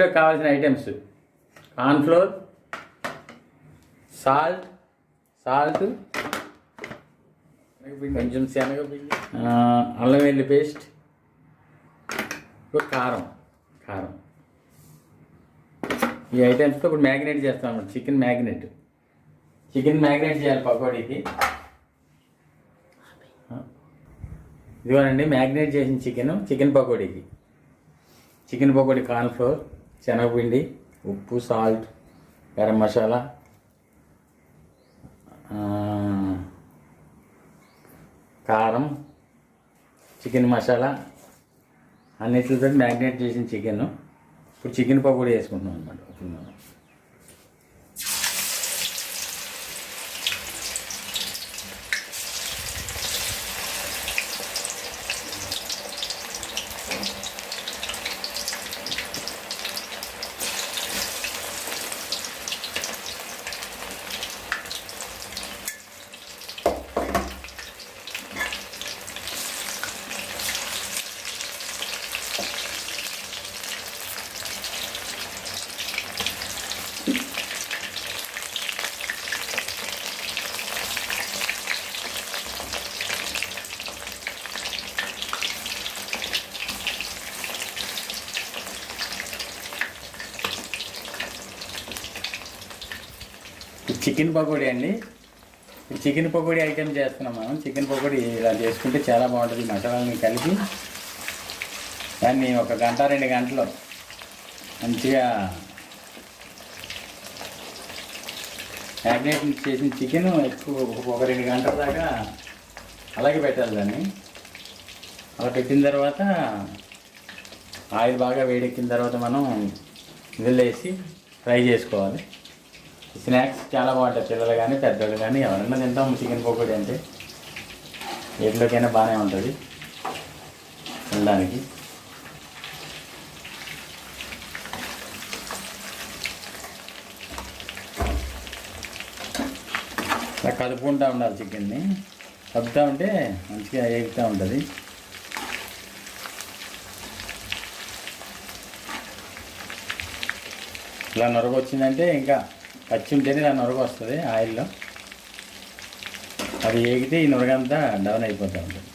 వీటిలో కావాల్సిన items. Cornflour salt salt కొంచెం శనగపిండి. అల్లం వెల్లి పేస్ట్ కారం కారం. ఈ ఐటమ్స్తో ఇప్పుడు మ్యాగ్నేట్ చేస్తాం చికెన్ మ్యాగ్నేట్. చికెన్ మ్యాగ్నేట్ చేయాలి పకోడీకి. ఇదిగోనండి మ్యాగ్నేట్ చేసిన చికెన్ చికెన్ పకోడీకి. చికెన్ పకోడీ కార్న్ఫ్లోర్ శనగపిండి ఉప్పు సాల్ట్ గరం మసాలా కారం చికెన్ మసాలా అన్నిటితో మ్యాగ్నేట్ చేసిన చికెన్. ఇప్పుడు చికెన్ పకోడీ వేసుకుంటున్నాం అనమాట ఇప్పుడు చికెన్ పకోడీ అండి. ఈ చికెన్ పకోడీ ఐటెం చేస్తున్నాం మనం. చికెన్ పకోడీ ఇలా చేసుకుంటే చాలా బాగుంటుంది. మసాలాని కలిపి దాన్ని ఒక గంట రెండు గంటలు మంచిగా మ్యాగ్నేషన్ చేసిన చికెన్ ఎక్కువ ఒక రెండు గంటల దాకా అలాగే పెట్టాలి దాన్ని. అలా పెట్టిన తర్వాత ఆయిల్ బాగా వేడెక్కిన తర్వాత మనం ఇందులో వేసి ఫ్రై చేసుకోవాలి. స్నాక్స్ చాలా బాగుంటాయి పిల్లలు కానీ పెద్దోళ్ళు కానీ ఎవరైనా తింటాం చికెన్ పకోడీ అంటే. ఎట్లోకైనా బాగానే ఉంటుంది తినడానికి. ఇలా కలుపుకుంటూ ఉండాలి చికెన్ని. కలుపుతూ ఉంటే మంచిగా ఏగుతూ ఉంటుంది. ఇలా నొరగొచ్చిందంటే ఇంకా పచ్చి ఉంటేనే ఇలా నొరగ వస్తుంది ఆయిల్లో. అది ఏగితే ఈ నొరగంతా డౌన్ అయిపోతూ ఉంటుంది.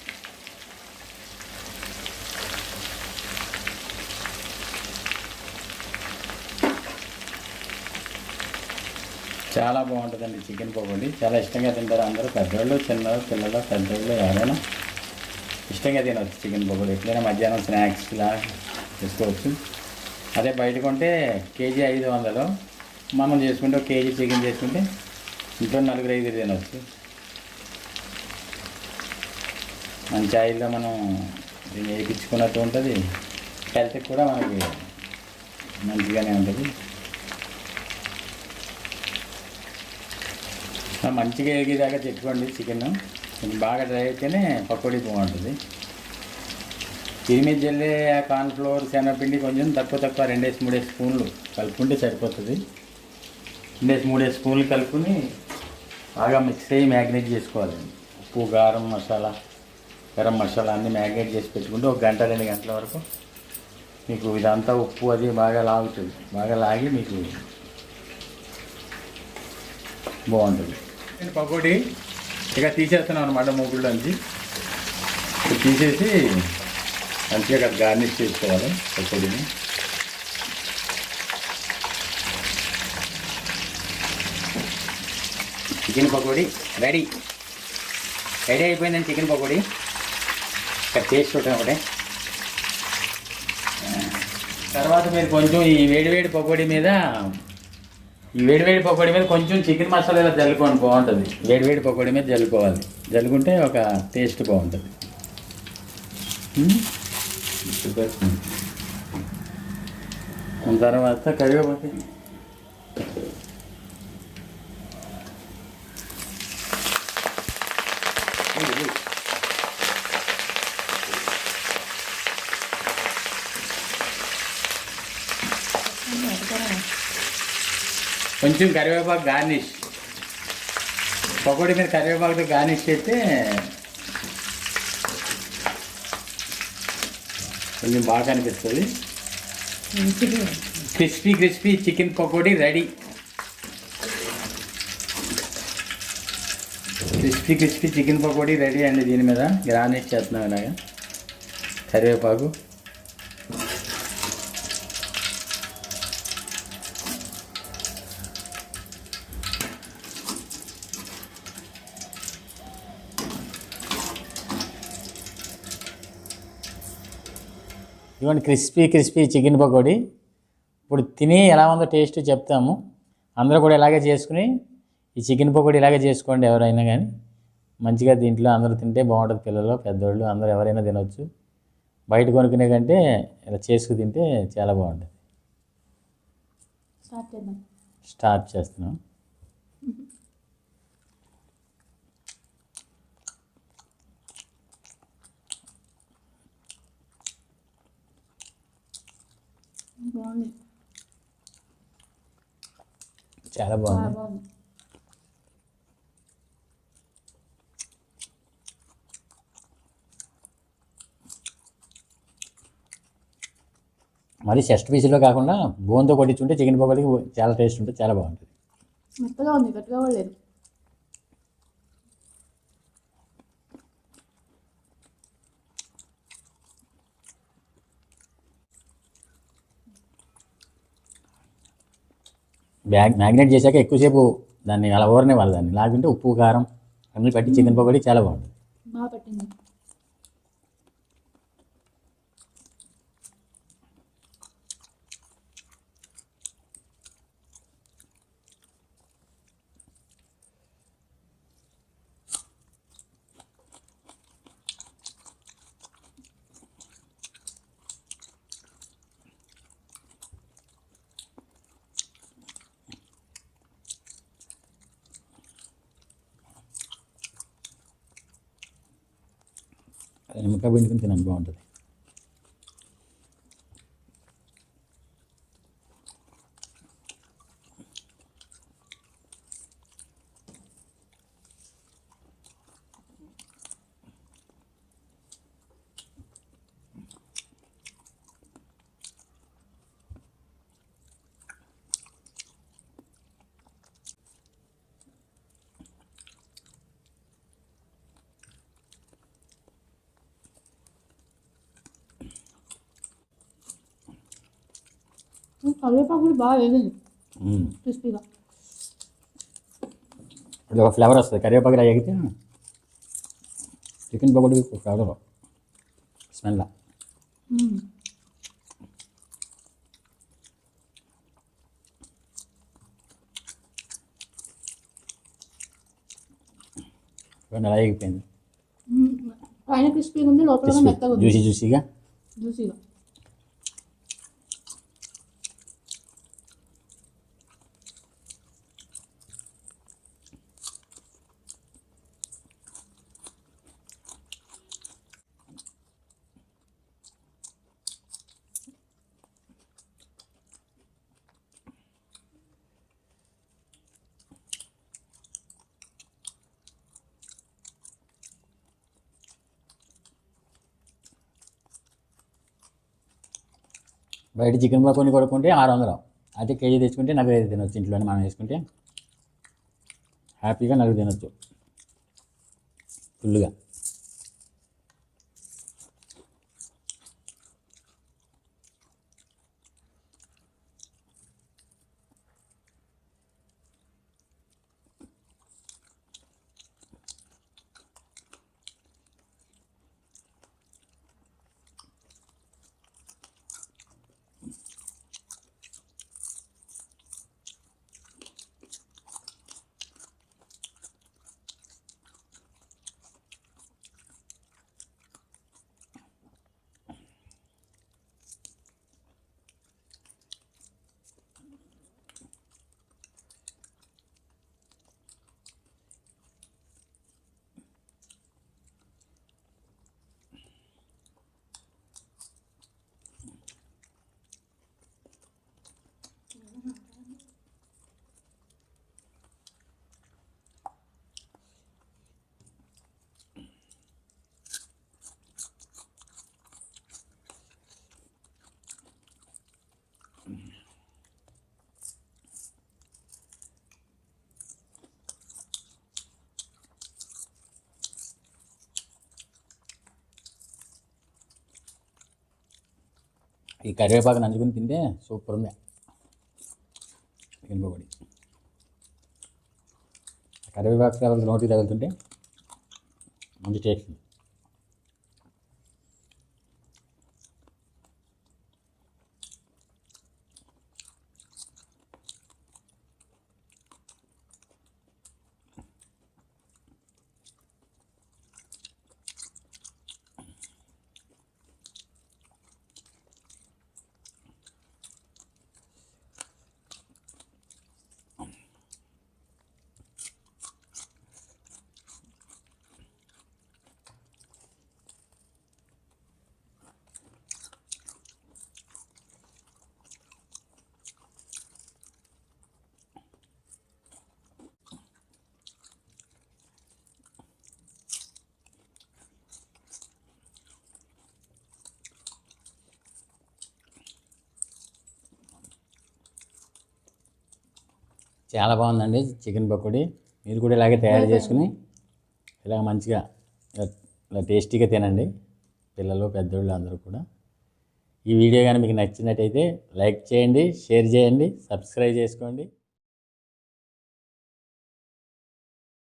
చాలా బాగుంటుందండి చికెన్ పకోడీ. చాలా ఇష్టంగా తింటారు అందరూ. పెద్దవాళ్ళు చిన్నవాళ్ళు పిల్లలు పెద్దవాళ్ళు ఎవరైనా ఇష్టంగా తినవచ్చు చికెన్ పకోడీ. ఎట్లయినా మధ్యాహ్నం స్నాక్స్ ఇలా తీసుకోవచ్చు అదే బయట కొంటే కేజీ ఐదు వందలు. మనం చేసుకుంటే ఒక కేజీ చికెన్ చేసుకుంటే ఇంట్లో నలుగురు ఐదు తినవచ్చు. మంచి ఆయిల్లో మనం దీన్ని వేయించుకున్నట్టు ఉంటుంది. హెల్త్ కూడా మనకి మంచిగానే ఉంటుంది. మంచిగా ఎగిదాకా తెచ్చుకోండి చికెన్. కొంచెం బాగా డ్రై అయితేనే పకోడీ బాగుంటుంది. దీని మీద జల్లే కార్న్ఫ్లోర్ శనగపిండి కొంచెం తక్కువ తక్కువ రెండేసి మూడేసి స్పూన్లు కలుపుకుంటే సరిపోతుంది. రెండేసి మూడేసి స్పూన్లు కలుపుకుని బాగా మిక్స్ అయ్యి మ్యాగ్నేట్ చేసుకోవాలి. ఉప్పు కారం మసాలా గరం మసాలా అన్నీ మ్యాగ్నేట్ చేసి పెట్టుకుంటే ఒక గంట రెండు గంటల వరకు మీకు ఇదంతా ఉప్పు అది బాగా లాగుతుంది. బాగా లాగి మీకు బాగుంటుంది. నేను పకోడీ ఇక తీసేస్తున్నాం అనమాట మూకుల్లోంచి ఇది తీసేసి మంచిగా గార్నిష్ చేసుకోవాలి పకోడీని. చికెన్ పకోడీ. రెడీ రెడీ అయిపోయిందండి చికెన్ పకోడీ. ఇక్కడ టేస్ట్ చూడటం ఒకటే. తర్వాత మీరు కొంచెం ఈ వేడివేడి పకోడీ మీద ఈ వేడివేడి పకోడీ మీద కొంచెం చికెన్ మసాలా ఇలా జల్లుకోండి బాగుంటుంది. వేడివేడి పకోడీ మీద జల్లుకోవాలి. జల్లుకుంటే ఒక టేస్ట్ బాగుంటుంది. తర్వాత కరివేపాకు. కొంచెం కరివేపాకు గార్నిష్. పకోడీ మీద కరివేపాకుతో గార్నిష్ చేస్తే కొంచెం బాగా అనిపిస్తుంది. Crispy crispy chicken pakodi ready. Crispy crispy chicken pakodi ready అండి దీని మీద. గ్రానైట్ చేస్తున్నాం ఇలాగా. కరివేపాకు. ఇవ్వండి క్రిస్పీ క్రిస్పీ చికెన్ పకోడీ. ఇప్పుడు తిని ఎలా ఉందో టేస్ట్ చెప్తాము. అందరూ కూడా ఇలాగే చేసుకుని ఈ చికెన్ పకోడీ ఇలాగే చేసుకోండి ఎవరైనా కానీ. మంచిగా దీంట్లో అందరూ తింటే బాగుంటుంది పిల్లలు పెద్దోళ్ళు అందరూ ఎవరైనా తినొచ్చు. బయట కొనుక్కునే కంటే ఇలా చేసుకు తింటే చాలా బాగుంటుంది. స్టార్ట్ చేద్దాం. స్టార్ట్ చేస్తున్నాం. బాగుంది. చాలా బాగుంది. బాగుంది. మరి చెస్ట్ పీసులో కాకుండా బోన్తో కొట్టించుంటే చికెన్ పకోడీకి చాలా టేస్ట్ ఉంటుంది చాలా బాగుంటుంది. మెత్తగా ఉంది గట్టిగా కూడా లేదు. బ్యాగ్ మ్యాగ్నేట్ చేశాక ఎక్కువసేపు దాన్ని అలా ఊరనే వాళ్ళు దాన్ని. లాగుంటే ఉప్పు కారం అన్ని పట్టి చికెన్ పకోడీ చాలా బాగుంటుంది. బాగా నిమ్మకాయ పిండుకుని తినండి బాగుంటుంది. కరివేపాకు కూడా బాగా వేగింది. క్రిస్పీగా. ఇది ఒక ఫ్లేవర్ వస్తుంది. కరివేపాకు ఎగితే చికెన్ పకోడీ ఫ్లేవర్. స్మెల్. అలా ఎగిపోయింది. పైన క్రిస్పీగా ఉంది లోపల మెత్తగా జ్యూసీ జ్యూసీగా? జ్యూసీగా. బయట చికెన్ పకోడీ కొనుక్కుంటే ఆరు వందలు అదే కేజీ తెచ్చుకుంటే నలుగురు ఐదు తినొచ్చు ఇంట్లోనే మనం వేసుకుంటే హ్యాపీగా నలుగురు తినొచ్చు. ఫుల్గా ఈ కరివేపాకు నంచుకుని తింటే సూపర్ ఉంది చికెన్ పకోడీ కరివేపాకు నోటికి తగులుతుంటే మంచి టేస్ట్ ఉంది. చాలా బాగుందండి చికెన్ పకోడీ. మీరు కూడా ఇలాగే తయారు చేసుకుని ఇలా మంచిగా ఇలా- ఇలా టేస్టీగా తినండి. పిల్లలు పెద్దోళ్ళు అందరూ కూడా. ఈ వీడియో కానీ మీకు నచ్చినట్టయితే లైక్ చేయండి షేర్ చేయండి సబ్స్క్రైబ్ చేసుకోండి.